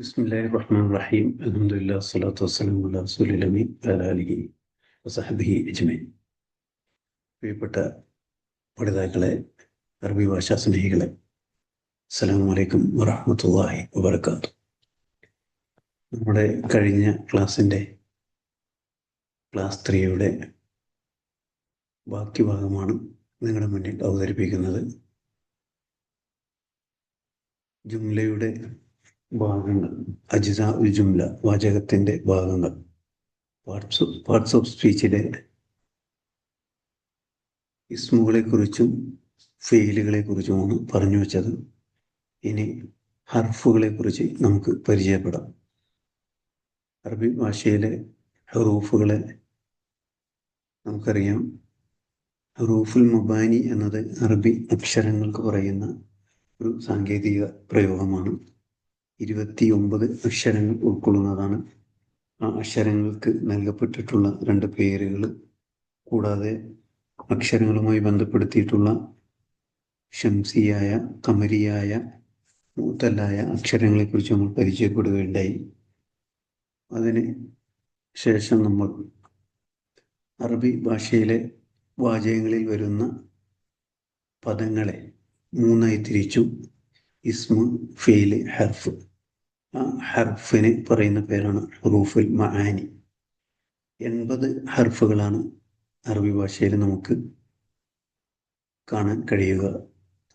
ബിസ്മില്ലാഹി റഹ്മാൻ റഹീം അലഹമുല്ലാ സ്വലാത്തു വസ്സലാം അല്ലാ സുലമി അലാലിഹി വസഹബിഹി അജ്മൈൻ പ്രിയപ്പെട്ട പഠിതാക്കളെ അറബി ഭാഷാ സ്നേഹികളെ അസ്സലാമു അലൈക്കും വറഹമത്തല്ലാഹി വബർക്കാത്തു നമ്മുടെ കഴിഞ്ഞ ക്ലാസ്സിന്റെ ക്ലാസ് ത്രീയുടെ ബാക്കി ഭാഗമാണ് നിങ്ങളുടെ മുന്നിൽ അവതരിപ്പിക്കുന്നത്. ജുംലയുടെ ഭാഗങ്ങൾ. അജിത ഉൽ ജുംല ഭാഗങ്ങൾ. പാർട്സ് പാർട്സ് ഓഫ് സ്പീച്ചിലെ ഇസ്മുകളെ കുറിച്ചും ഫെയിലുകളെ കുറിച്ചുമാണ് പറഞ്ഞു വെച്ചത്. ഇനി ഹർഫുകളെ കുറിച്ച് നമുക്ക് പരിചയപ്പെടാം. അറബി ഭാഷയിലെ ഹറൂഫുകളെ നമുക്കറിയാം. ഹറൂഫുൽ മുബാനി എന്നത് അറബി അക്ഷരങ്ങൾക്ക് പറയുന്ന ഒരു സാങ്കേതിക പ്രയോഗമാണ്. ഇരുപത്തി ഒമ്പത് അക്ഷരങ്ങൾ ഉൾക്കൊള്ളുന്നതാണ്. ആ അക്ഷരങ്ങൾക്ക് നൽകപ്പെട്ടിട്ടുള്ള രണ്ട് പേരുകൾ കൂടാതെ അക്ഷരങ്ങളുമായി ബന്ധപ്പെടുത്തിയിട്ടുള്ള ഷംസിയായ കമരിയായ മൂത്തല്ലായ അക്ഷരങ്ങളെക്കുറിച്ച് നമ്മൾ പരിചയപ്പെടുകയുണ്ടായി. അതിന് ശേഷം നമ്മൾ അറബി ഭാഷയിലെ വാചകങ്ങളിൽ വരുന്ന പദങ്ങളെ മൂന്നായി തിരിച്ചു. ഇസ്മു ഫെയിൽ ഹർഫ്. ഹർഫിന് പറയുന്ന പേരാണ് ഹറൂഫുൽ മഹാനി എൺപത് ഹർഫുകളാണ് അറബി ഭാഷയിൽ നമുക്ക് കാണാൻ കഴിയുക.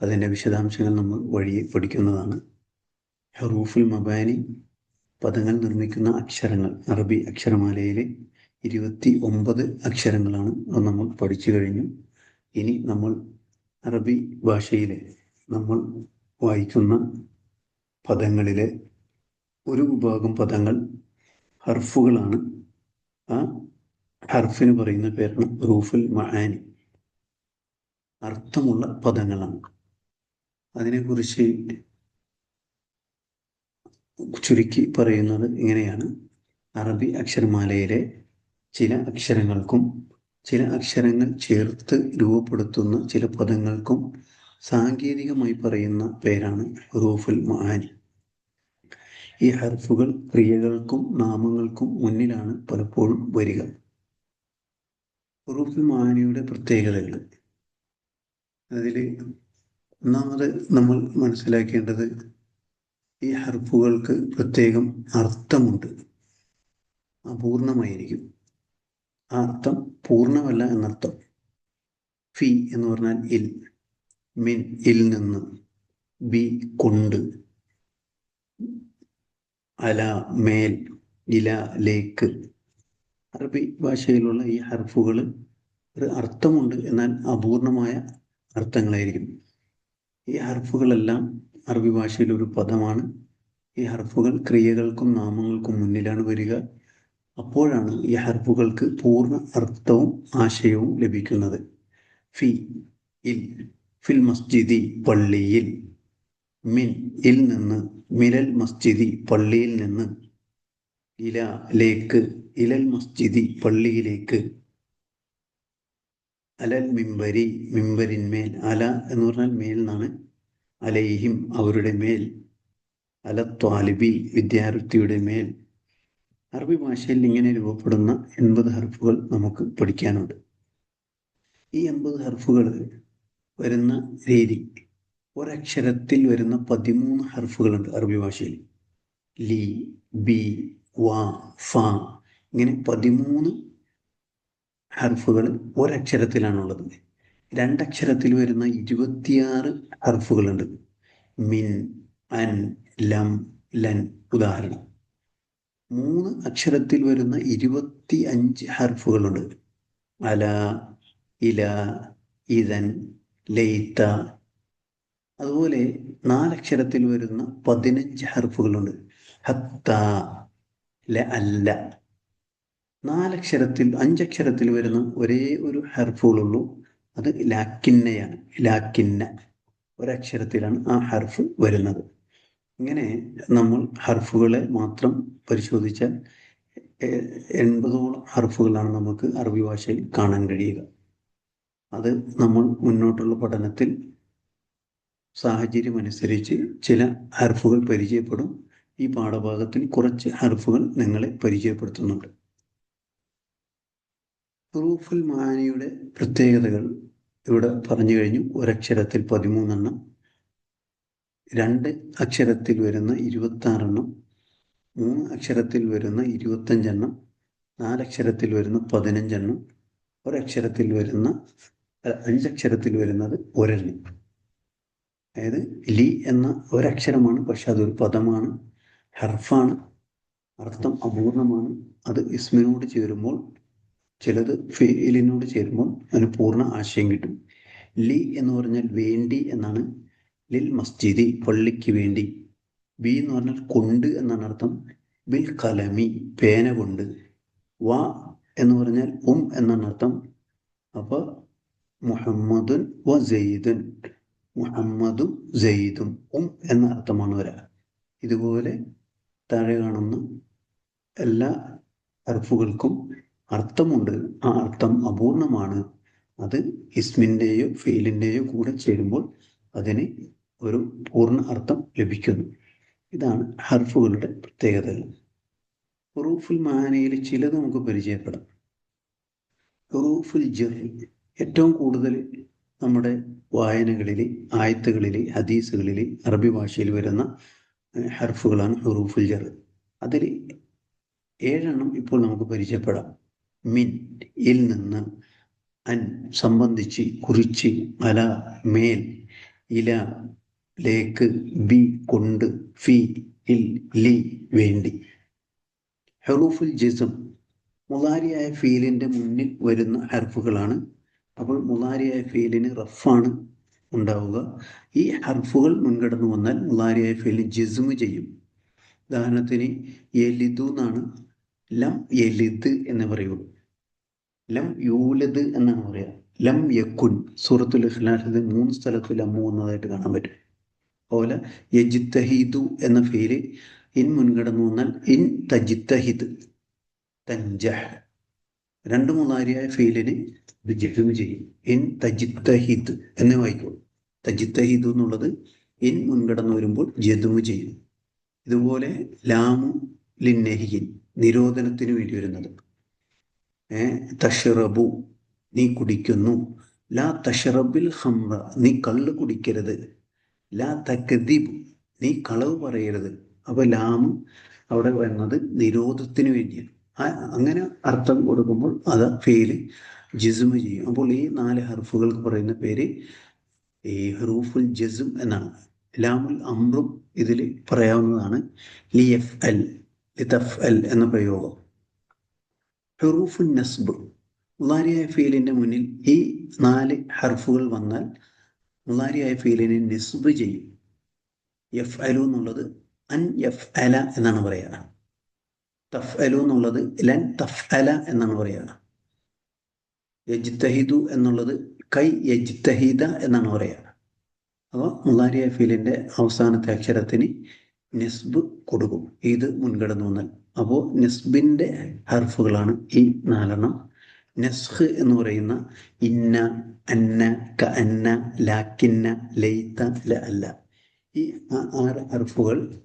അതിന്റെ വിശദാംശങ്ങൾ നമ്മൾ വഴിയെ പഠിക്കുന്നതാണ്. ഹറൂഫുൽ മബാനി പദങ്ങൾ നിർമ്മിക്കുന്ന അക്ഷരങ്ങൾ അറബി അക്ഷരമാലയിലെ ഇരുപത്തി ഒമ്പത് അക്ഷരങ്ങളാണ് അത് നമ്മൾ പഠിച്ചു കഴിഞ്ഞു. ഇനി നമ്മൾ അറബി ഭാഷയിലെ നമ്മൾ വായിക്കുന്ന പദങ്ങളിലെ ഒരു വിഭാഗം പദങ്ങൾ ഹർഫുകളാണ്. ആ ഹർഫിന് പറയുന്ന പേരാണ് റൂഫുൽ മഹാനി അർത്ഥമുള്ള പദങ്ങളാണ്. അതിനെക്കുറിച്ച് ചുരുക്കി പറയുന്നത് ഇങ്ങനെയാണ്. അറബി അക്ഷരമാലയിലെ ചില അക്ഷരങ്ങൾക്കും ചില അക്ഷരങ്ങൾ ചേർത്ത് രൂപപ്പെടുത്തുന്ന ചില പദങ്ങൾക്കും സാങ്കേതികമായി പറയുന്ന പേരാണ് റൂഫുൽ മഹാനി ഈ ഹർഫുകൾ ക്രിയകൾക്കും നാമങ്ങൾക്കും മുന്നിലാണ് പലപ്പോഴും വരിക. റൂഫുൽ മാനിയുടെ പ്രത്യേകതകൾ. അതിൽ ഒന്നാമത് നമ്മൾ മനസ്സിലാക്കേണ്ടത് ഈ ഹർഫുകൾക്ക് പ്രത്യേകം അർത്ഥമുണ്ട്. അപൂർണമായിരിക്കും. ആ അർത്ഥം പൂർണമല്ല എന്നർത്ഥം. ഫി എന്ന് പറഞ്ഞാൽ ഇൽ. മിൻ ഇൽ നിന്ന്. ബി കൊണ്ട്. അല മേൽ ഇല ലേക്ക്. അറബി ഭാഷയിലുള്ള ഈ ഹർഫുകൾ ഒരു അർത്ഥമുണ്ട് എന്നാൽ അപൂർണമായ അർത്ഥങ്ങളായിരിക്കും. ഈ ഹർഫുകളെല്ലാം അറബി ഭാഷയിൽ ഒരു പദമാണ്. ഈ ഹർഫുകൾ ക്രിയകൾക്കും നാമങ്ങൾക്കും മുന്നിലാണ് വരിക. അപ്പോഴാണ് ഈ ഹർഫുകൾക്ക് പൂർണ അർത്ഥവും ആശയവും ലഭിക്കുന്നത്. ഫി ഇൽ ഫിൽ മസ്ജിദി പള്ളിയിൽ മിൻ ഇൽ നിന്ന് മിലൽ മസ്ജിദി പള്ളിയിൽ നിന്ന് ഇല ലേക്ക് ഇലൽ മസ്ജിദി പള്ളിയിലേക്ക്. അലൽ മിമ്പരി മിമ്പരിന്മേൽ അല എന്ന് പറഞ്ഞാൽ മേൽ എന്നാണ്. അലൈഹിം അവരുടെ മേൽ. അല ത്വാലിബി വിദ്യാർത്ഥിയുടെ മേൽ. അറബി ഭാഷയിൽ ഇങ്ങനെ രൂപപ്പെടുന്ന എൺപത് ഹർഫുകൾ നമുക്ക് പഠിക്കാനുണ്ട്. ഈ എൺപത് ഹർഫുകൾ വരുന്ന രീതി ഒരക്ഷരത്തിൽ വരുന്ന പതിമൂന്ന് ഹർഫുകളുണ്ട് അറബി ഭാഷയിൽ. ലി ബി വാ ഫ. ഇങ്ങനെ പതിമൂന്ന് ഹർഫുകൾ ഒരക്ഷരത്തിലാണുള്ളത്. രണ്ടക്ഷരത്തിൽ വരുന്ന ഇരുപത്തിയാറ് ഹർഫുകളുണ്ട്. മിൻ അൻ ലം ലൻ. ഉദാഹരണം. മൂന്ന് അക്ഷരത്തിൽ വരുന്ന ഇരുപത്തി അഞ്ച് ഹർഫുകളുണ്ട്. അല ഇല ഇതൻ ലൈത്ത അതുപോലെ നാലക്ഷരത്തിൽ വരുന്ന പതിനഞ്ച് ഹർഫുകളുണ്ട്. ഹത്ത ല അല്ല. നാലക്ഷരത്തിൽ അഞ്ചക്ഷരത്തിൽ വരുന്ന ഒരേ ഒരു ഹർഫുകളുള്ളൂ. അത് ലാക്കിന്നയാണ്. ലാക്കിന്ന. ഒരക്ഷരത്തിലാണ് ആ ഹർഫ് വരുന്നത്. ഇങ്ങനെ നമ്മൾ ഹർഫുകളെ മാത്രം പരിശോധിച്ചാൽ എൺപതോളം ഹർഫുകളാണ് നമുക്ക് അറബി ഭാഷയിൽ കാണാൻ കഴിയുക. അത് നമ്മൾ മുന്നോട്ടുള്ള പഠനത്തിൽ സാഹചര്യം അനുസരിച്ച് ചില ഹർഫുകൾ പരിചയപ്പെടും. ഈ പാഠഭാഗത്തിൽ കുറച്ച് ഹർഫുകൾ നിങ്ങളെ പരിചയപ്പെടുത്തുന്നുണ്ട്. റൂഫുൽ മാനിയുടെ പ്രത്യേകതകൾ ഇവിടെ പറഞ്ഞു കഴിഞ്ഞു. ഒരക്ഷരത്തിൽ പതിമൂന്നെണ്ണം രണ്ട് അക്ഷരത്തിൽ വരുന്ന ഇരുപത്താറെണ്ണം മൂന്ന് അക്ഷരത്തിൽ വരുന്ന ഇരുപത്തഞ്ചെണ്ണം നാലക്ഷരത്തിൽ വരുന്ന പതിനഞ്ചെണ്ണം ഒരക്ഷരത്തിൽ വരുന്ന അഞ്ചക്ഷരത്തിൽ വരുന്നത് ഒരെണ്ണം. അതായത് ലി എന്ന ഒരക്ഷരമാണ് പക്ഷെ അതൊരു പദമാണ് ഹർഫാണ്. അർത്ഥം അപൂർണമാണ്. അത് ഇസ്മിനോട് ചേരുമ്പോൾ ചിലത് ഫെയിലിനോട് ചേരുമ്പോൾ അതിന് പൂർണ ആശയം കിട്ടും. ലി എന്ന് പറഞ്ഞാൽ വേണ്ടി എന്നാണ്. ലിൽ മസ്ജിദി പള്ളിക്ക് വേണ്ടി. ബി എന്ന് പറഞ്ഞാൽ കൊണ്ട് എന്നാണ് അർത്ഥം. ബിൽ കലമി പേന കൊണ്ട്. വ എന്ന് പറഞ്ഞാൽ ഉം എന്നാണ് അർത്ഥം. അപ്പൊ മുഹമ്മദുൻ വ സെയ്ദുൻ മുഹമ്മദും ജയ്ദും ഉം എന്ന അർത്ഥമാണ് വരാ. ഇതുപോലെ താഴെ കാണുന്ന എല്ലാ അർഫുകൾക്കും അർത്ഥമുണ്ട്. ആ അർത്ഥം അപൂർണമാണ്. അത് ഇസ്മിന്റെയോ ഫെയിലിന്റെയോ കൂടെ ചേരുമ്പോൾ അതിന് ഒരു പൂർണ അർത്ഥം ലഭിക്കുന്നു. ഇതാണ് ഹർഫുകളുടെ പ്രത്യേകതകൾ. ഹുറൂഫുൽ മാനയിൽ ചിലത് നമുക്ക് പരിചയപ്പെടാം. ഹുറൂഫുൽ ജെറി ഏറ്റവും കൂടുതൽ നമ്മുടെ വായനകളിൽ ആയത്തുകളിൽ ഹദീസുകളിൽ അറബി ഭാഷയിൽ വരുന്ന ഹർഫുകളാണ് ഹുറൂഫുൽ ജർ. അതിൽ ഏഴെണ്ണം ഇപ്പോൾ നമുക്ക് പരിചയപ്പെടാം. മിൻ ഇൽ നിന്ന് അൻ സംബന്ധിച്ച് കുറിച്ച് അല മേൽ ഇല ലേക്ക് ബി കൊണ്ട് ഫി ഇൽ ലി വേണ്ടി. ഹെറൂഫുൽ ജിസം മുലാരിയായ ഫീലിന്റെ മുന്നിൽ വരുന്ന ഹർഫുകളാണ് അപ്പോൾ മുലാരിയായ ഫീലിന് റഫാണ് ഉണ്ടാവുക. ഈ ഹർഫുകൾ മുൻകടന്നു വന്നാൽ മുലാരിയായ ഫെയിലിന് ജിസ്മു ചെയ്യും. ഉദാഹരണത്തിന് എലിതു എന്നാണ്. ലം എലിത് എന്ന് പറയുള്ളൂ ലം യൂലത് എന്നാണ് പറയുക. ലം യക്കുൻ സൂറത്തുൽ ഇഖ്ലാസിൽ മൂന്ന് സ്ഥലത്ത് ലമ്മു വന്നതായിട്ട് കാണാൻ പറ്റും. അതുപോലെ യജിത്തഹീദു എന്ന ഫീൽ ഇൻ മുൻകടന്നു വന്നാൽ ഇൻ തജിത്തഹിദ് തഞ്ചഹ് രണ്ട് മൂന്നാരിയായ ഫീലിന് ഇത് ചെയ്യും. ഇൻ തജിത്തഹിദ് എന്ന് വായിക്കോളൂ തജിത്തഹിദ് എന്നുള്ളത് ഇൻ മുൻകടന്ന് വരുമ്പോൾ ജതുമ് ചെയ്യും. ഇതുപോലെ ലാമു ലിന്നഹിൻ നിരോധനത്തിന് വേണ്ടി വരുന്നത്. തഷറബു നീ കുടിക്കുന്നു. ലാ തഷറബിൽ ഹംറ നീ കള്ള് കുടിക്കരുത്. ലാ തക്കദീബ് നീ കളവ് പറയരുത്. അപ്പൊ ലാമ് അവിടെ വരുന്നത് നിരോധത്തിന് വേണ്ടിയാണ്. അങ്ങനെ അർത്ഥം കൊടുക്കുമ്പോൾ അത് ഫെയിൽ ജിസ്മ് ചെയ്യും. അപ്പോൾ ഈ നാല് ഹർഫുകൾക്ക് പറയുന്ന പേര് ഈ ഹറൂഫുൽ ജസും എന്നാണ്. ലാമുൽ അമ്രും ഇതിൽ പറയാവുന്നതാണ് ലിയഫ് എൽ ലിതഫ് എൽ എന്ന പ്രയോഗം. ഹെറൂഫുൽ നസ്ബ് മുലാരിയായ ഫീലിന്റെ മുന്നിൽ ഈ നാല് ഹർഫുകൾ വന്നാൽ മുലാരിയായ ഫീലിനെ നെസ്ബ് ചെയ്യും. എഫ് അലു എന്നുള്ളത് അൻ എഫ് അല എന്നാണ് പറയുക തഫ് അലു എന്നുള്ളത് ലൻ തഫ് അല എന്നാണ് പറയുക. യജ്തഹിദു എന്നുള്ളത് കൈ യജ്തഹിദ എന്നാണ് പറയുക. അപ്പോൾ മുലാരിയ ഫീലിന്റെ അവസാനത്തെ അക്ഷരത്തിന് നിസ്ബ് കൊടുക്കും. ഇത് മുൻകടന്ന് വന്നാൽ. അപ്പോൾ നിസ്ബിന്റെ ഹർഫുകളാണ് ഈ നാലെണ്ണം. നെസ്ഹ് എന്ന് പറയുന്ന ഇന്ന അന്ന ക അന്ന ലാക്കിന്ന ലൈത്ത ല അല്ല. ഈ ആറ് ഹർഫുകൾ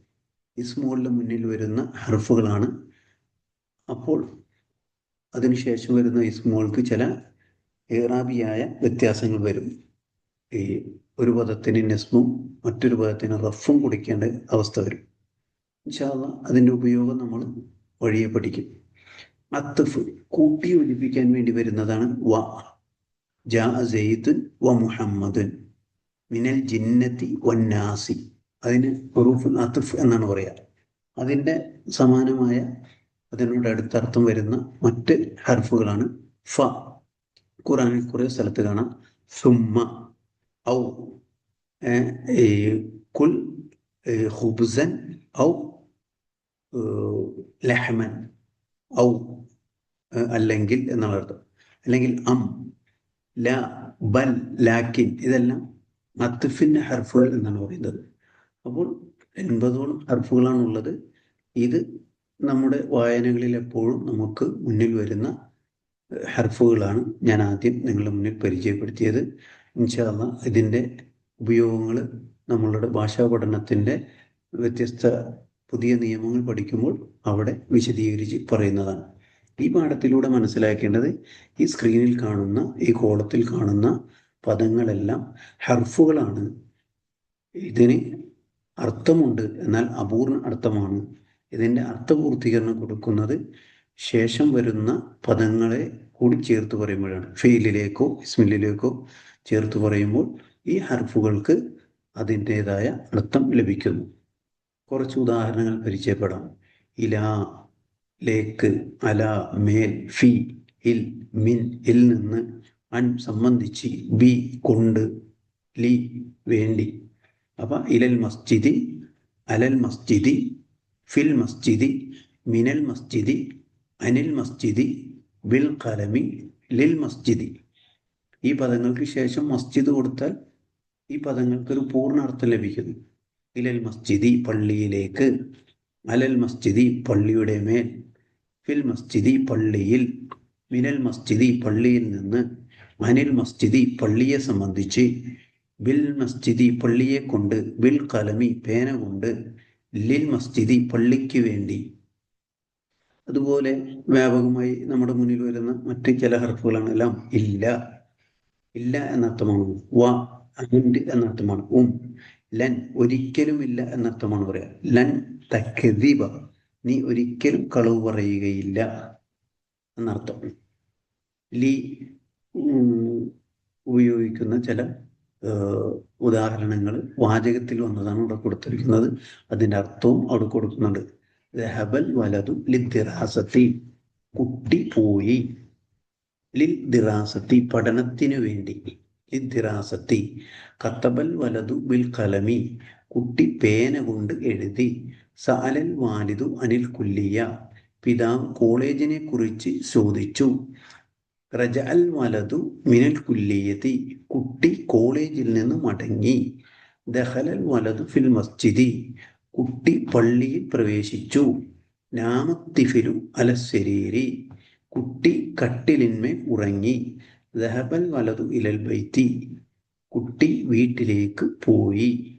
ഇസ്മോളിന്റെ മുന്നിൽ വരുന്ന ഹർഫുകളാണ് അപ്പോൾ അതിനുശേഷം വരുന്ന ഇസ്മോൾക്ക് ചില ഏറാബിയായ വ്യത്യാസങ്ങൾ വരും. ഈ ഒരു പദത്തിന് നെസ്മും മറ്റൊരു പദത്തിന് റഫും കുടിക്കേണ്ട അവസ്ഥ വരും. ഇൻഷാല്ല അതിന്റെ ഉപയോഗം നമ്മൾ വഴിയെ പഠിക്കും. അത്തഫ് കൂട്ടി ഒലിപ്പിക്കാൻ വേണ്ടി വരുന്നതാണ് വ. ജാ വ മുഹമ്മദുൻ മിനൽ ജിന്നത്തി വന്നാസി അതിന് അത്തഫ് എന്നാണ് പറയുക അതിന്റെ സമാനമായ അതിനോട് അടുത്തർത്ഥം വരുന്ന മറ്റ് ഹർഫുകളാണ് ഫ. ഖുറാനിൽ കുറേ സ്ഥലത്ത് കാണാം. സുമ്മ ഔ കുൽ ഹുബ്സൻ ഔ ലഹമൻ ഔ അല്ലെങ്കിൽ എന്നുള്ള അർത്ഥം. അല്ലെങ്കിൽ അം ല ബൽ ലാക്കിൻ ഇതെല്ലാം അത്തുഫിന്റെ ഹർഫുകൾ എന്നാണ് പറയുന്നത്. അപ്പോൾ എൺപതോളം ഹർഫുകളാണുള്ളത്. ഇത് നമ്മുടെ വായനകളിൽ എപ്പോഴും നമുക്ക് മുന്നിൽ വരുന്ന ഹർഫുകളാണ് ഞാൻ ആദ്യം നിങ്ങളുടെ മുന്നിൽ പരിചയപ്പെടുത്തിയത്. ഇൻഷാല്ല ഇതിന്റെ ഉപയോഗങ്ങൾ നമ്മളുടെ ഭാഷാ പഠനത്തിന്റെ വ്യത്യസ്ത പുതിയ നിയമങ്ങൾ പഠിക്കുമ്പോൾ അവിടെ വിശദീകരിച്ച് പറയുന്നതാണ്. ഈ പാഠത്തിലൂടെ മനസ്സിലാക്കേണ്ടത് ഈ സ്ക്രീനിൽ കാണുന്ന ഈ കോളത്തിൽ കാണുന്ന പദങ്ങളെല്ലാം ഹർഫുകളാണ്. ഇതിന് അർത്ഥമുണ്ട് എന്നാൽ അപൂർണ അർത്ഥമാണ്. ഇതിന്റെ അർത്ഥപൂർത്തീകരണം കൊടുക്കുന്നത് ശേഷം വരുന്ന പദങ്ങളെ കൂടി ചേർത്ത് പറയുമ്പോഴാണ്. ഫെയിലിലേക്കോ ഇസ്മില്ലിലേക്കോ ചേർത്ത് പറയുമ്പോൾ ഈ ഹർഫുകൾക്ക് അതിന്റെതായ അർത്ഥം ലഭിക്കുന്നു. കുറച്ച് ഉദാഹരണങ്ങൾ പരിചയപ്പെടാം. ഇല ലേക്ക് അല മേൽ ഫി ഇൽ മിൻ ഇൽ നിന്ന് അൺ സംബന്ധിച്ച് ബി കൊണ്ട് ലി വേണ്ടി. അപ്പൊ ഇലൽ മസ്ജിദി അലൽ മസ്ജിദി ഫിൽ മസ്ജിദി മിനൽ മസ്ജിദി അനിൽ മസ്ജിദി ബിൽ കലമി ലിൽ മസ്ജിദി. ഈ പദങ്ങൾക്ക് ശേഷം മസ്ജിദ് കൊടുത്താൽ ഈ പദങ്ങൾക്ക് ഒരു പൂർണ അർത്ഥം ലഭിക്കുന്നു. ഇലൽ മസ്ജിദി പള്ളിയിലേക്ക് അലൽ മസ്ജിദി പള്ളിയുടെ മേൽ ഫിൽ മസ്ജിദി പള്ളിയിൽ മിനൽ മസ്ജിദി പള്ളിയിൽ നിന്ന് അനിൽ മസ്ജിദി പള്ളിയെ സംബന്ധിച്ച് ബിൽ മസ്ജിദി പള്ളിയെ കൊണ്ട് ബിൽ കലമി പേന കൊണ്ട് ലിൽ മസ്ജിദി പള്ളിക്ക് വേണ്ടി. അതുപോലെ വ്യാപകമായി നമ്മുടെ മുന്നിൽ വരുന്ന മറ്റ് ചില ഹർഫുകളാണ് എല്ലാം ഇല്ല. ഇല്ല എന്നർത്ഥമാണ് വ അൻഡ് എന്നർത്ഥമാണ് ഉം. ലൻ ഒരിക്കലും ഇല്ല എന്നർത്ഥമാണ് പറയാ. ലൻ തക്കദീബ നീ ഒരിക്കലും കളവ് പറയുകയില്ല എന്നർത്ഥം. ലി ഉപയോഗിക്കുന്ന ചില ഉദാഹരണങ്ങൾ വാചകത്തിൽ വന്നതാണ് അവിടെ കൊടുത്തിരിക്കുന്നത്. അതിന്റെ അർത്ഥവും അവിടെ കൊടുക്കുന്നുണ്ട്. ദഹബൽ വലതു ലിദ്ദിറാസത്തി കുട്ടി പോയി. ലിൽ ദിറാസത്തി പഠനത്തിനു വേണ്ടി. ലിദ്ദിറാസത്തി കത്തബൽ വലതു ബിൽ കലമി കുട്ടി പേന കൊണ്ട് എഴുതി. സാലൽ വാലിദു അനിൽ കുല്ലിയ പിതാവ് കോളേജിനെ കുറിച്ച് ചോദിച്ചു. റജ അൽ വലതു മിനൽ കുല്ലിയതി കുട്ടി കോളേജിൽ നിന്ന് മടങ്ങി. ദഹലൽ വലതു ഫിൽ മസ്ജിദി. കുട്ടി പള്ളിയിൽ പ്രവേശിച്ചു. നാമത്തിഫിലു അലശരീരി കുട്ടി കട്ടിലിന്മേൽ ഉറങ്ങി. ദഹബൽ വലതു ഇലൽ ബൈത്തി. കുട്ടി വീട്ടിലേക്ക് പോയി.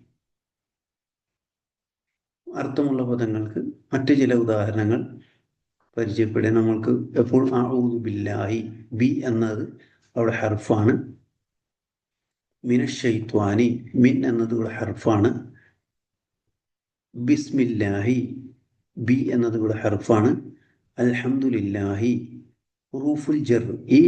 അർത്ഥമുള്ള പദങ്ങൾക്ക് മറ്റു ചില ഉദാഹരണങ്ങൾ. പരിചയപ്പെടാൻ നമ്മൾക്ക് എപ്പോൾ ആ ഊതുബില്ലായി ബി എന്നത് അവിടെ ഹർഫാണ്. മിനഷൈത്വാനി മിൻ എന്നത് ഇവിടെ ഹർഫാണ്. ബിസ്മില്ലാഹി ബി എന്നത് ഇവിടെ ഹർഫാണ്. അൽഹമുല്ലാഹി റൂഫുൽ ജർ ഈ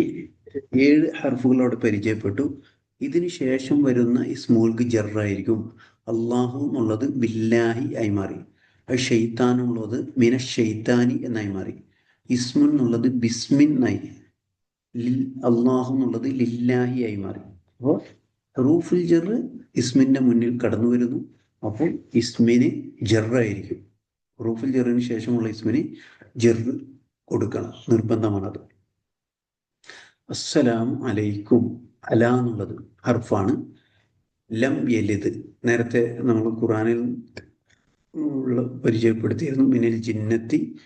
ഏഴ് ഹർഫുകളോട് പരിചയപ്പെട്ടു. ഇതിന് ശേഷം വരുന്ന ഇസ്മോൾക്ക് ജറായിരിക്കും അള്ളാഹു എന്നുള്ളത് ബില്ലാഹി ആയി മാറി. ഷെയ്ത്താൻ എന്നുള്ളത് മിന ഷെയ്ത്താനി എന്നായി മാറി. ഇസ്മുൻ എന്നുള്ളത് ബിസ്മിൻ എന്നായി. അള്ളാഹു എന്നുള്ളത് ലില്ലാഹി ആയി മാറി. അപ്പോൾ റൂഫുൽ ജർ ഇസ്മിന്റെ മുന്നിൽ കടന്നു വരുന്നു. അപ്പോൾ ഇസ്മിന് ജറായിരിക്കും. റൂഫുൽ ജറിന് ശേഷമുള്ള ഇസ്മിന് ജർ കൊടുക്കണം. നിർബന്ധമാണത്. അസ്സലാം അലൈക്കും. അല എന്നുള്ളത് ഹർഫാണ്. ലം യലിദ്. നേരത്തെ നമ്മൾ ഖുറാനിൽ പരിചയപ്പെടുത്തിയിരുന്നു. മിനിൽ ജിന്നത്തി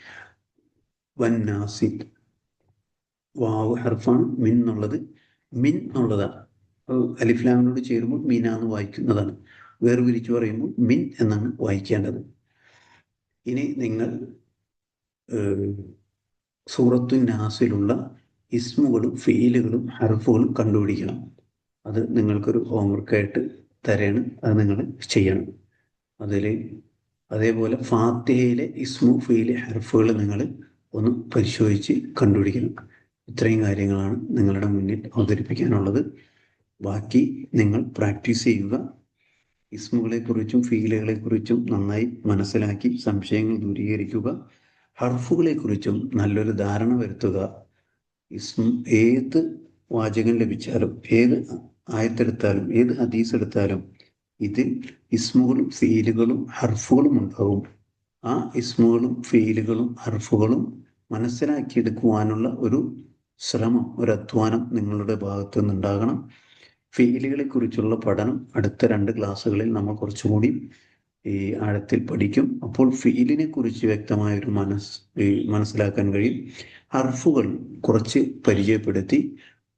വന്നാസി വാവ് ഹർഫാണ് മിൻ എന്നുള്ളത്. മിൻ എന്നുള്ളതാണ്. അലിഫ്ലാമിനോട് ചേരുമ്പോൾ മീനാന്ന് വായിക്കുന്നതാണ്. വേർതിരിച്ചു പറയുമ്പോൾ മിൻ എന്നാണ് വായിക്കേണ്ടത്. ഇനി നിങ്ങൾ സൂറത്തു നാസിലുള്ള ഇസ്മുകളും ഫെയിലുകളും ഹർഫുകളും കണ്ടുപിടിക്കണം. അത് നിങ്ങൾക്കൊരു ഹോംവർക്കായിട്ട് തരാണ്. അത് നിങ്ങൾ ചെയ്യണം. അതിൽ അതേപോലെ ഫാത്തിഹയിലെ ഇസ്മു ഫീലെ ഹർഫുകൾ നിങ്ങൾ ഒന്ന് പരിശോധിച്ച് കണ്ടുപിടിക്കണം. ഇത്രയും കാര്യങ്ങളാണ് നിങ്ങളുടെ മുന്നിൽ അവതരിപ്പിക്കാനുള്ളത്. ബാക്കി നിങ്ങൾ പ്രാക്ടീസ് ചെയ്യുക. ഇസ്മുകളെക്കുറിച്ചും ഫീലുകളെക്കുറിച്ചും നന്നായി മനസ്സിലാക്കി സംശയങ്ങൾ ദൂരീകരിക്കുക. ഹർഫുകളെക്കുറിച്ചും നല്ലൊരു ധാരണ വരുത്തുക. ഇസ്മ ഏത് വാചകം ലഭിച്ചാലും ഏത് ആയത്തെടുത്താലും ഏത് ഹദീസ് എടുത്താലും ഇതിൽ ഇസ്മുകളും ഫീലുകളും ഹർഫുകളും ഉണ്ടാവും. ആ ഇസ്മുകളും ഫീലുകളും ഹർഫുകളും മനസ്സിലാക്കിയെടുക്കുവാനുള്ള ഒരു ശ്രമം ഒരു അധ്വാനം നിങ്ങളുടെ ഭാഗത്തു നിന്നുണ്ടാകണം. ഫീലുകളെ കുറിച്ചുള്ള പഠനം അടുത്ത രണ്ട് ക്ലാസ്സുകളിൽ നമ്മൾ കുറച്ചുകൂടി ഈ ആഴത്തിൽ പഠിക്കും. അപ്പോൾ ഫീലിനെ കുറിച്ച് വ്യക്തമായ ഒരു മനസ് മനസ്സിലാക്കാൻ കഴിയും. ഹർഫുകൾ കുറച്ച് പരിചയപ്പെടുത്തി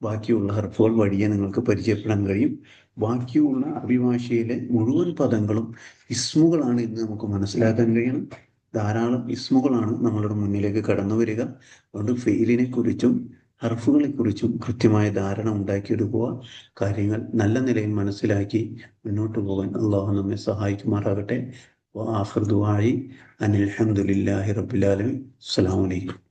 ബാക്കിയുള്ള ഹർഫുകൾ വഴിയെ നിങ്ങൾക്ക് പരിചയപ്പെടാൻ കഴിയും. ബാക്കിയുള്ള അഭിഭാഷയിലെ മുഴുവൻ പദങ്ങളും ഇസ്മുകളാണ് എന്ന് നമുക്ക് മനസ്സിലാക്കാൻ കഴിയണം. ധാരാളം ഇസ്മുകളാണ് നമ്മളുടെ മുന്നിലേക്ക് കടന്നു വരിക. അതുകൊണ്ട് ഫെയിലിനെ കുറിച്ചും ഹർഫുകളെ കുറിച്ചും കൃത്യമായ ധാരണ ഉണ്ടാക്കിയെടുക്കുക. കാര്യങ്ങൾ നല്ല നിലയിൽ മനസ്സിലാക്കി മുന്നോട്ട് പോകാൻ അള്ളാഹു നമ്മെ സഹായിക്കുമാറാകട്ടെ. അനിൽഹമുല്ലാഹി റബുലാലമി അസ്സാം വലൈക്കും